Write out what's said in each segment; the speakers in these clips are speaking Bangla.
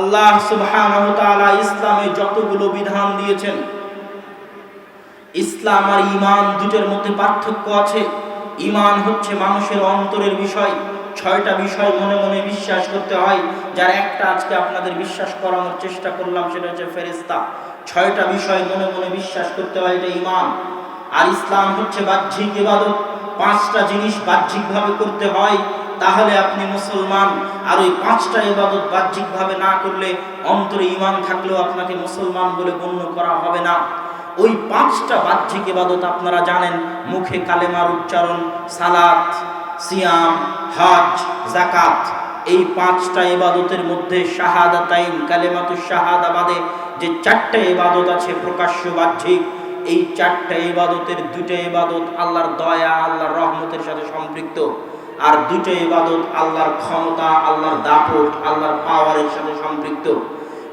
আল্লাহ সুবহানাহু তাআলা ইসলামে যতগুলো বিধান দিয়েছেন, ইসলাম আর ঈমান দুটোর মধ্যে পার্থক্য আছে। ঈমান হচ্ছে মানুষের অন্তরের বিষয়, ছয়টা বিষয় মনে মনে বিশ্বাস করতে হয়, যার একটা আজকে আপনাদের বিশ্বাস করানোর চেষ্টা করলাম, সেটা হচ্ছে ফেরেস্তা ছয়টা বিষয় মনে মনে বিশ্বাস করতে হয়, এটা ঈমান। আর ইসলাম হচ্ছে বাহ্যিক ইবাদত, পাঁচটা জিনিস বাহ্যিকভাবে করতে হয় তাহলে আপনি মুসলমান। আর ওই পাঁচটা ইবাদত বাহ্যিকভাবে না করলে অন্তরে ইমান থাকলেও আপনাকে মুসলমান বলে গণ্য করা হবে না। ওই পাঁচটা বাহ্যিক ইবাদত আপনারা জানেন, মুখে কালেমার উচ্চারণ, সালাত, সিয়াম, হজ জাকাত এই পাঁচটা ইবাদতের মধ্যে শাহাদাতাইন কালেমাতু শাহাদা বাদে যে চারটা ইবাদত আছে প্রকাশ্য বাহ্যিক, এই চারটা ইবাদতের দুটো ইবাদত আল্লাহর দয়া, আল্লাহর রহমতের সাথে সম্পৃক্ত। আর দুটো ইবাদত আল্লাহর ক্ষমতা, আল্লাহর দাপট, আল্লাহর পাওয়ারের সাথে সম্পৃক্ত।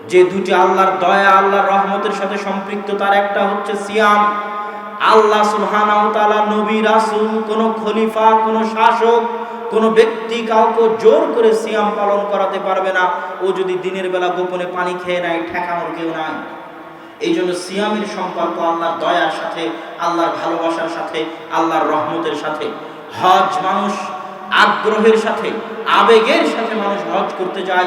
যে দুটি আল্লাহর দয়া, আল্লাহর রহমতের সাথে সম্পৃক্ত, তার একটা হচ্ছে সিয়াম। আল্লাহ ওয়া নবী, রাসুল, কোন খলিফা, কোন শাসক, কোন ব্যক্তি কাউকে জোর করে সিয়াম পালন করাতে পারবে না। ও যদি দিনের বেলা গোপনে পানি খেয়ে নেয়, ঠেকানোর কেউ নাই। এই জন্য সিয়ামের সম্পর্ক আল্লাহর দয়ার সাথে, আল্লাহর ভালোবাসার সাথে, আল্লাহর রহমতের সাথে। হজ মানুষ আগ্রহের সাথে, আবেগের সাথে মানুষ হজ করতে যায়।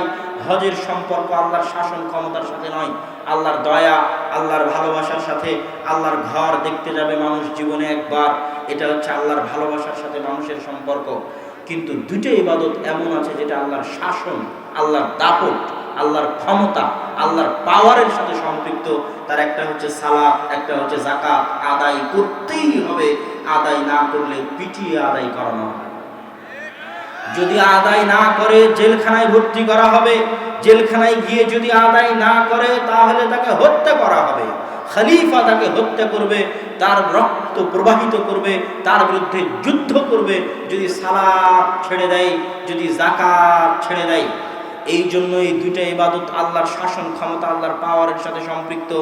হজের সম্পর্ক আল্লাহর শাসন ক্ষমতার সাথে নয়। আল্লাহর দয়া, আল্লাহর ভালোবাসার সাথে আল্লাহর ঘর দেখতে যাবে মানুষ জীবনে একবার। এটা হচ্ছে আল্লাহর ভালোবাসার সাথে মানুষের সম্পর্ক। কিন্তু দুটো ইবাদত এমন আছে যেটা আল্লাহর শাসন, আল্লাহর দাপট, আল্লাহর ক্ষমতা, আল্লাহর পাওয়ারের সাথে সম্পৃক্ত। তার একটা হচ্ছে সালাদ একটা হচ্ছে জাকাত আদায় করতেই হবে। আদায় না করলে পিটিয়ে আদায় করানো হয় যদি আদায় না করে জেলখানায় ভর্তি করা হবে, জেলখানায় গিয়ে যদি আদায় না করে, তাহলে তাকে হত্যা করা হবে। খালিফা তাকে হত্যা করবে, তার রক্ত প্রবাহিত করবে, তার বিরুদ্ধে যুদ্ধ করবে, যদি সালাদ ছেড়ে দেয়, যদি জাকাত ছেড়ে দেয়। এই জন্য এই দুইটা ইবাদত আল্লাহর শাসন ক্ষমতা, আল্লাহর পাওয়ারের সাথে সম্পৃক্ত।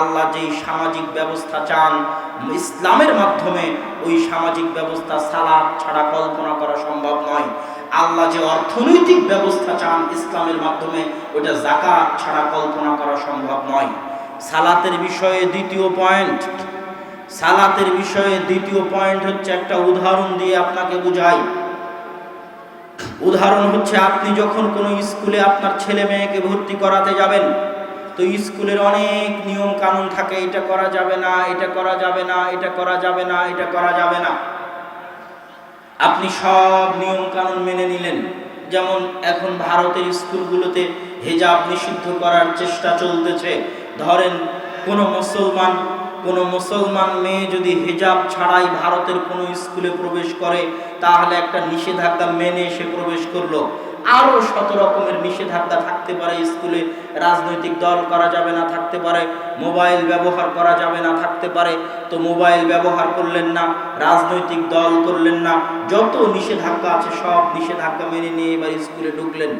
আল্লাহ যেই সামাজিক ব্যবস্থা চান, ইসলামের মাধ্যমে ওই সামাজিক ব্যবস্থা সালাদ ছাড়া কল্পনা করা সম্ভব নয়। আল্লাহ যে অর্থনৈতিক ব্যবস্থা চান ইসলামের মাধ্যমে ওটা জাকাত ছাড়া কল্পনা করা সম্ভব নয়। সালাতের বিষয়ে দ্বিতীয় পয়েন্ট। সালাতের বিষয়ে দ্বিতীয় পয়েন্ট হচ্ছে একটা উদাহরণ দিয়ে আপনাকে বুঝাই। উদাহরণ হচ্ছে, আপনি যখন কোনো স্কুলে আপনার ছেলে মেয়েকে ভর্তি করাতে যাবেন, তো স্কুলের অনেক নিয়ম কানুন থাকে, এটা করা যাবে না, এটা করা যাবে না, এটা করা যাবে না, এটা করা যাবে না। আপনি সব নিয়ম কানুন মেনে নিলেন। যেমন এখন ভারতের স্কুলগুলোতে হেজাব নিষিদ্ধ করার চেষ্টা চলতেছে। ধরেন, কোনো মুসলমান কোনো মুসলমান মেয়ে যদি হেজাব ছাড়াই ভারতের কোনো স্কুলে প্রবেশ করে, তাহলে একটা নিষেধাজ্ঞা মেনে সে প্রবেশ করল। আরও শত রকমের নিষেধাজ্ঞা থাকতে পারে। স্কুলে রাজনৈতিক দল করা যাবে না, থাকতে পারে। মোবাইল ব্যবহার করা যাবে না, থাকতে পারে। তো মোবাইল ব্যবহার করলেন না, রাজনৈতিক দল করলেন না, যত নিষেধাজ্ঞা আছে সব নিষেধাজ্ঞা মেনে নিয়ে এবার স্কুলে ঢুকলেন।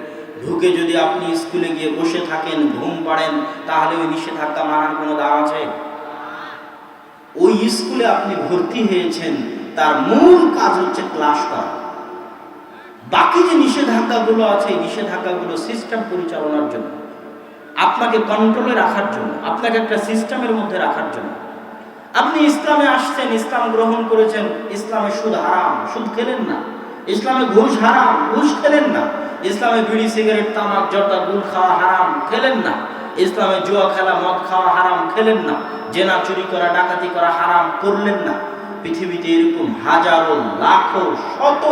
ঢুকে যদি আপনি স্কুলে গিয়ে বসে থাকেন, ঘুম পাড়েন, তাহলে ওই নিষেধাজ্ঞা মানার কোনো দাম আছে? ওই স্কুলে আপনি ভর্তি হয়েছেন, তার মূল কাজ হচ্ছে ক্লাস করা। বাকি যে নিষেধাজ্ঞাগুলো আছে, এই নিষেধাজ্ঞাগুলো সিস্টেম পরিচালনার জন্য, আপনাকে কন্ট্রোলে রাখার জন্য, আপনাকে একটা সিস্টেমের মধ্যে রাখার জন্য। আপনি ইসলামে আসছেন, ইসলাম গ্রহণ করেছেন, ইসলামে সুদ হারাম, সুদ খেলেন না। ইসলামে ঘুষ হারাম, ঘুষ খেলেন না। ইসলামে বিড়ি, সিগারেট, তামাক, জর্দা গুল খাওয়া হারাম, খেলেন না। ইসলামে জুয়া খেলা, মদ খাওয়া হারাম, খেলেন না। জেনা চুরি করা, ডাকাতি করা হারাম, করলেন না। পৃথিবীতে এরকম হাজারো, লাখো, শত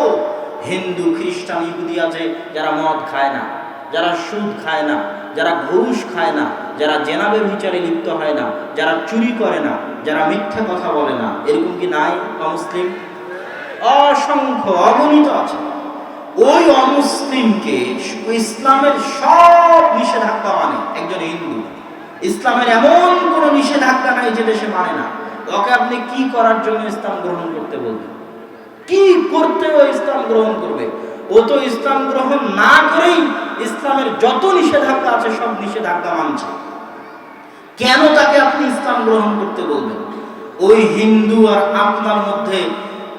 হিন্দু, খ্রিস্টান, ইহুদি আছে, যারা মদ খায় না, যারা সুদ খায় না, যারা ঘুষ খায় না, যারা জেনাবের বিচারে লিপ্ত হয় না, যারা চুরি করে না, যারা মিথ্যা কথা বলে না, এরকম কি নাই অমুসলিম? অসংখ্য অগণিত আছে। ওই অমুসলিমকে ইসলামের সব নিষেধাজ্ঞা মানে একজন হিন্দু। ইসলামের এমন কোনো নিষেধাজ্ঞা নাই যেটা সে মানে না। ওকে আপনি কি করার জন্য ইসলাম গ্রহণ করতে বলবেন কি করতে ও ইসলাম গ্রহণ করবে। ও তো ইসলাম গ্রহণ না করেই ইসলামের যত নিষেধাজ্ঞা আছে, সব নিষেধাজ্ঞা মানছে। কেন তাকে আপনি ইসলাম গ্রহণ করতে বলবেন? ওই হিন্দু আর আপনার মধ্যে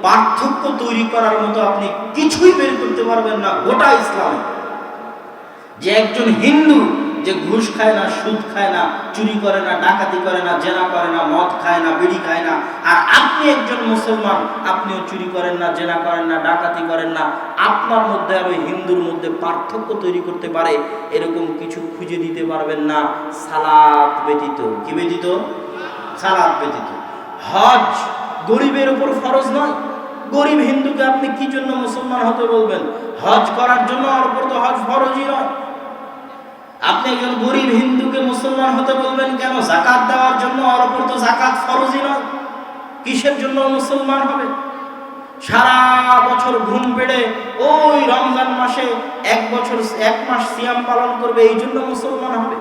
পার্থক্য তৈরি করার মতো আপনি কিছুই বের করতে পারবেন না গোটা ইসলামে। যে একজন হিন্দু যে ঘুষ খায় না, সুদ খায় না, চুরি করে না, ডাকাতি করে না, জেনা করে না, মদ খায় না, বিড়ি খায় না, আর আপনি একজন মুসলমান, আপনিও চুরি করেন না, জেনা করেন না, ডাকাতি করেন না, আপনার মধ্যে আর ওই হিন্দুর মধ্যে পার্থক্য তৈরি করতে পারে, এরকম কিছু খুঁজে দিতে পারবেন না। সালাদ ব্যতীত। কি ব্যতীত? সালাদ ব্যতীত। হজ গরিবের উপর ফরজ নয়। গরিব হিন্দুকে আপনি কি জন্য মুসলমান হতে বলবেন? হজ করার জন্য ওর উপর তো হজ ফরজই নয়। আপনি একজন গরিব হিন্দুকে মুসলমান হতে বলবেন কেন? জাকাত দেওয়ার জন্য ওর উপর তো জাকাত ফরজই নয়। কিসের জন্য মুসলমান হবে? সারা বছর ঘুম পেড়ে ওই রমজান মাসে এক বছর, এক মাস সিয়াম পালন করবে, এই জন্য মুসলমান হবে।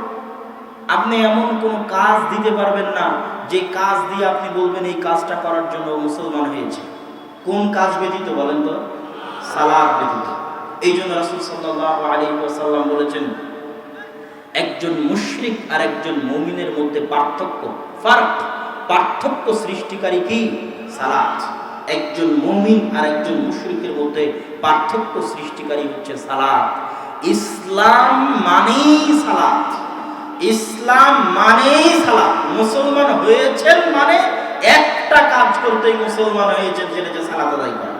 আপনি এমন কোনো কাজ দিতে পারবেন না, যে কাজ দিয়ে আপনি বলবেন এই কাজটা করার জন্য মুসলমান হয়েছে। কোন কাজ ব্যতীত বলেন তো? সালাদ ব্যতীত। এই জন্য রাসুল সাল্লাহ আলী সাল্লাম বলেছেন একজন মুশরিক আর একজন মমিনের মধ্যে পার্থক্য। ফার্ক, পার্থক্য সৃষ্টিকারী কি? সালাত। একজন মমিন আর একজন মুশরিকের মধ্যে পার্থক্য সৃষ্টিকারী হচ্ছে সালাত। ইসলাম মানেই সালাত। ইসলাম মানেই সালাত। মুসলমান হয়েছেন মানে একটা কাজ করতেই মুসলমান হয়েছেন, সেটা যে সালাত আদায় করা।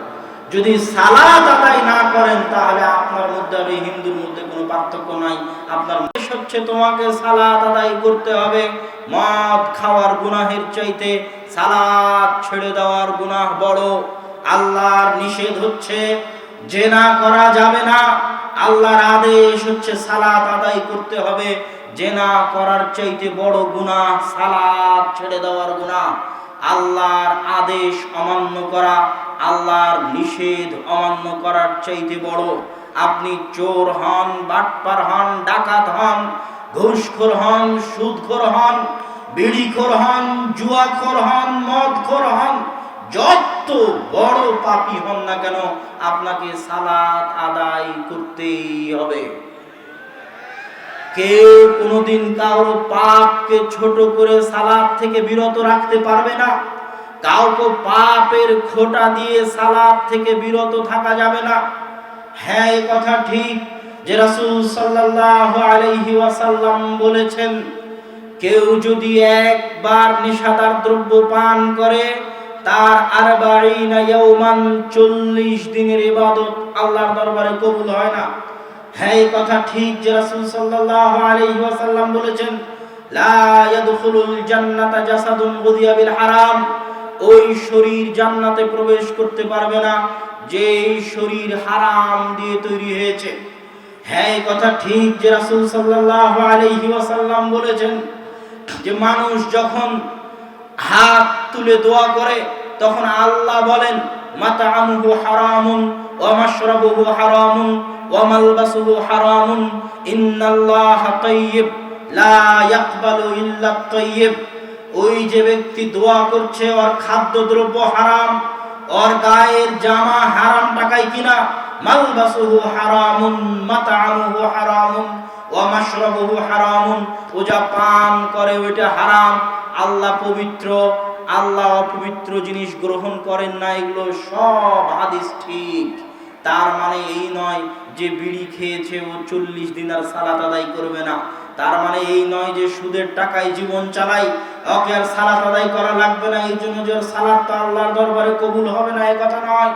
যদি সালাত আদায় না করেন, তাহলে আপনার মধ্যে আর হিন্দুর মধ্যে কোনো পার্থক্য নাই। আপনার হচ্ছে তোমাকে সালাত আদায় করতে হবে। মদ খাওয়ার গুনাহের চাইতে সালাত ছেড়ে দেওয়ার গুনাহ বড়। আল্লাহর নিষেধ হচ্ছে জেনা করা যাবে না। আল্লাহর আদেশ হচ্ছে সালাত আদায় করতে হবে। জেনা করার চাইতে বড় গুনাহ সালাত ছেড়ে দেওয়ার গুনাহ। আল্লাহর আদেশ অমান্য করা, আল্লাহর নিষেধ অমান্য করার চাইতে বড়। আপনি চোর হন, বাটপার হন, ডাকাত হন, ঘুষখোর হন, সুদখোর হন, বিড়িখোর হন, জুয়াখোর হন, মদখোর হন, যত বড় পাপি হন না কেন, আপনাকে সালাত আদায় করতেই হবে। কেউ কোনোদিন কারও পাপকে ছোট করে সালাদ থেকে বিরত রাখতে পারবে না। কাউকে পাপের খোটা দিয়ে সালাদ থেকে বিরত থাকা যাবে না। হ্যাঁ এ কথা ঠিক যে রাসূল সাল্লাল্লাহু আলাইহি ওয়াসাল্লাম বলেছেন, কেউ যদি একবার নেশাদার দ্রব্য পান করে, তার আরবাঈনা ইয়াওমান 40 দিনের ইবাদত আল্লাহর দরবারে কবুল হয় না। হ্যাঁ এই কথা ঠিক যে রাসূল সাল্লাল্লাহু আলাইহি ওয়াসাল্লাম বলেছেন, লা ইয়াদখুলুল জান্নাতা জাসাদুন গুদিয়া বিল হারাম। ওই শরীর জান্নাতে প্রবেশ করতে পারবে না যে শরীর হারাম দিয়ে তৈরি হয়েছে। হ্যাঁ এই কথা ঠিক যে রাসূল সাল্লাল্লাহু আলাইহি ওয়াসাল্লাম বলেছেন যে মানুষ যখন হাত তুলে দোয়া করে, তখন আল্লাহ বলেন মাতামুহু হারামুন ওয়া মাশরাবুহু হারামুন। ওয়া হারামুন ইন্নাল্লাহা তাইয়্যিব লা ওই যে ব্যক্তি দোয়া করছে, ওর খাদ্যদ্রব্য হারাম, ওর গায়ের জামা হারাম টাকায় কিনা? মালবাসুহু হারামুন, মাতামুহু হারামুন, ওয়া মাশরাবুহু হারামুন। ও যা পান করে ওইটা হারাম। আল্লাহ পবিত্র, আল্লাহ অপবিত্র জিনিস গ্রহণ করেন না, এগুলো সব হাদিস ঠিক। তার মানে এই নয় যে বিড়ি খেয়েছে ও চল্লিশ দিন আর সালাত আদায় করবে না। তার মানে এই নয় যে সুদের টাকায় জীবন চালাই ওকে আর সালাত আদায় করা লাগবে না। এই জন্য যে সালাত তো আল্লাহর দরবারে কবুল হবে না, এ কথা নয়।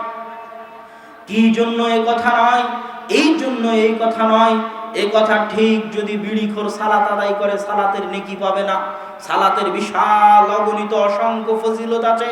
কি জন্য এ কথা নয়? এই জন্য এই কথা নয়। এ কথা ঠিক যদি বিড়িখোর সালাত আদায় করে, সালাতের নেকি পাবে না। সালাতের বিশাল, অগণিত, অসংখ্য ফজিলত আছে।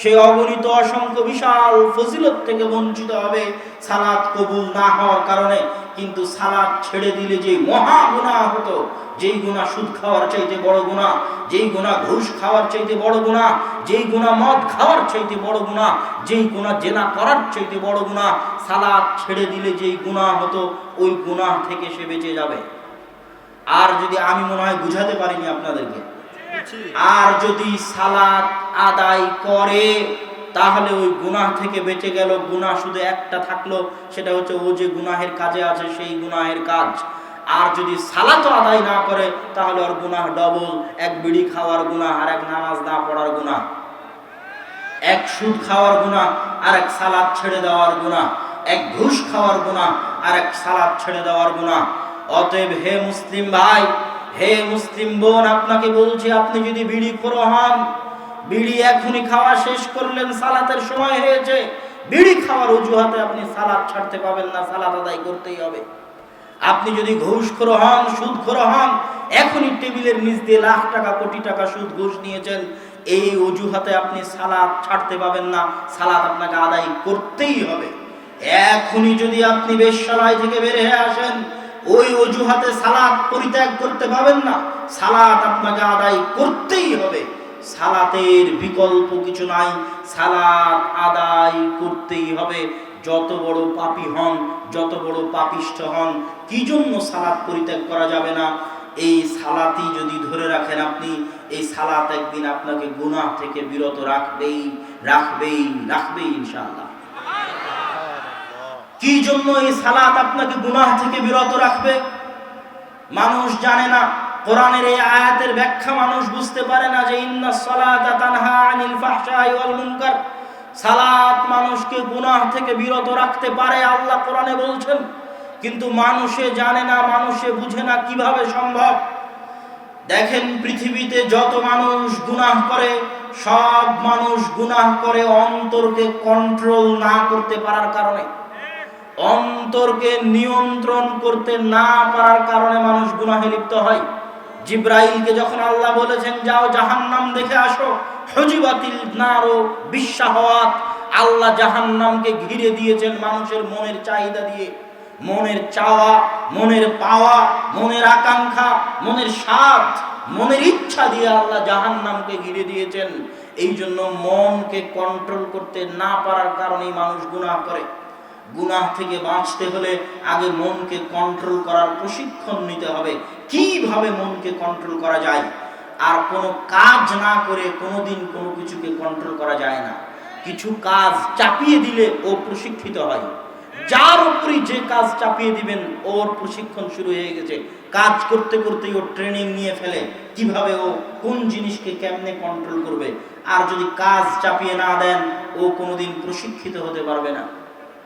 সেই অগণিত অসংখ্য বিশাল ফজিলত থেকে বঞ্চিত হবে। সালাদ কবুল না হওয়ার কারণে কিন্তু সালাদ ছেড়ে দিলে যে মহা গুণা হতো, যেই গুণা সুদ খাওয়ার চাইতে বড় গুণা, যেই গুণা ঘুষ খাওয়ার চাইতে বড় গুণা, যেই গুণা মদ খাওয়ার চাইতে বড় গুণা, যেই গুণা জেনা করার চাইতে বড় গুণা, সালাদ ছেড়ে দিলে যেই গুণা হতো, ওই গুণা থেকে সে বেঁচে যাবে। আর যদি আমি মনে হয় বুঝাতে পারিনি আপনাদেরকে আর যদি সালাত আদায় করে, তাহলে ওই গুনাহ থেকে বেঁচে গেল। গুনাহ শুধু একটা থাকল, সেটা হচ্ছে ও যে গুনাহের কাজে আছে, সেই গুনাহের কাজ। আর যদি সালাত আদায় না করে, তাহলে ওর গুনাহ ডবল এক বিড়ি খাওয়ার গুনাহ আর এক নামাজ না পড়ার গুনাহ। এক সুদ খাওয়ার গুনাহ আর এক সালাদ ছেড়ে দেওয়ার গুনাহ। এক ঘুষ খাওয়ার গুনাহ আর এক সালাদ ছেড়ে দেওয়ার গুনাহ। অতএব হে মুসলিম ভাই হে মুসলিম বোন, আপনাকে বলছি, আপনি যদি বিড়ি খোর হন, বিড়ি এখনই খাওয়া শেষ করলেন, সালাতের সময় হয়েছে, বিড়ি খাওয়ার অজুহাতে আপনি সালাদ ছাড়তে পাবেন না, সালাদ আদায় করতেই হবে। আপনি যদি ঘুষখোর হন সুদখোর হন, এখনই টেবিলের নিচ দিয়ে লাখ টাকা, কোটি টাকা সুদ ঘুষ নিয়েছেন, এই অজুহাতে আপনি সালাদ ছাড়তে পাবেন না, সালাদ আপনাকে আদায় করতেই হবে। এখনই যদি আপনি বেশ্যালয় থেকে বের হয়ে আসেন অজুহাতে সালাদ পরিত্যাগ করতে পাবেন না। সালাদ আপনাকে আদায় করতেই হবে। সালাতের বিকল্প কিছু নাই। সালাত আদায় করতেই হবে। যত বড় পাপী হন, যত বড় পাপিষ্ঠ হন, কি জন্য সালাত পরিত্যাগ করা যাবে না? এই সালাতই যদি ধরে রাখেন আপনি, এই সালাত একদিন আপনাকে গুনাহ থেকে বিরত রাখবেই রাখবেই রাখবেই ইনশাআল্লাহ। কি জন্য এই সালাত আপনাকে গুনাহ থেকে বিরত রাখবে? মানুষ জানে না। কোরআনের এই আয়াতের ব্যাখ্যা মানুষ বুঝতে পারে না যে ইন্না সালাতা তানহা আনিল সালাত মানুষকে গুনাহ থেকে বিরত রাখতে পারে, আল্লাহ কোরআনে বলছেন। কিন্তু মানুষে জানে না, মানুষে বুঝে না কীভাবে সম্ভব। দেখেন পৃথিবীতে যত মানুষ গুনাহ করে, সব মানুষ গুনাহ করে অন্তরকে কন্ট্রোল না করতে পারার কারণে। অন্তরকে নিয়ন্ত্রণ করতে না পারার কারণে মানুষ গুনাহে লিপ্ত হয়। জিব্রাইলকে যখন আল্লাহ বলেছেন, যাও জাহান্নাম দেখে আসো, হজিবাতিল নারো বিশ্বাহওয়াত আল্লাহ জাহান্নামকে ঘিরে দিয়েছেন মানুষের মনের চাহিদা দিয়ে। মনের চাওয়া, মনের পাওয়া, মনের আকাঙ্ক্ষা, মনের স্বাদ, মনের ইচ্ছা দিয়ে আল্লাহ জাহান্নামকে ঘিরে দিয়েছেন। এই জন্য মনকে কন্ট্রোল করতে না পারার কারণেই মানুষ গুনাহ করে। গুনাহ থেকে বাঁচতে হলে আগে মনকে কন্ট্রোল করার প্রশিক্ষণ নিতে হবে। কীভাবে মনকে কন্ট্রোল করা যায়? আর কোনো কাজ না করে কোনোদিন কোনো কিছুকে কন্ট্রোল করা যায় না। কিছু কাজ চাপিয়ে দিলে ও প্রশিক্ষিত হয়। যার উপরই যে কাজ চাপিয়ে দিবেন, ওর প্রশিক্ষণ শুরু হয়ে গেছে। কাজ করতে করতে ও ট্রেনিং নিয়ে ফেলে। কীভাবে ও কোন জিনিসকে কেমনে কন্ট্রোল করবে? আর যদি কাজ চাপিয়ে না দেন, ও কোনোদিন প্রশিক্ষিত হতে পারবে না।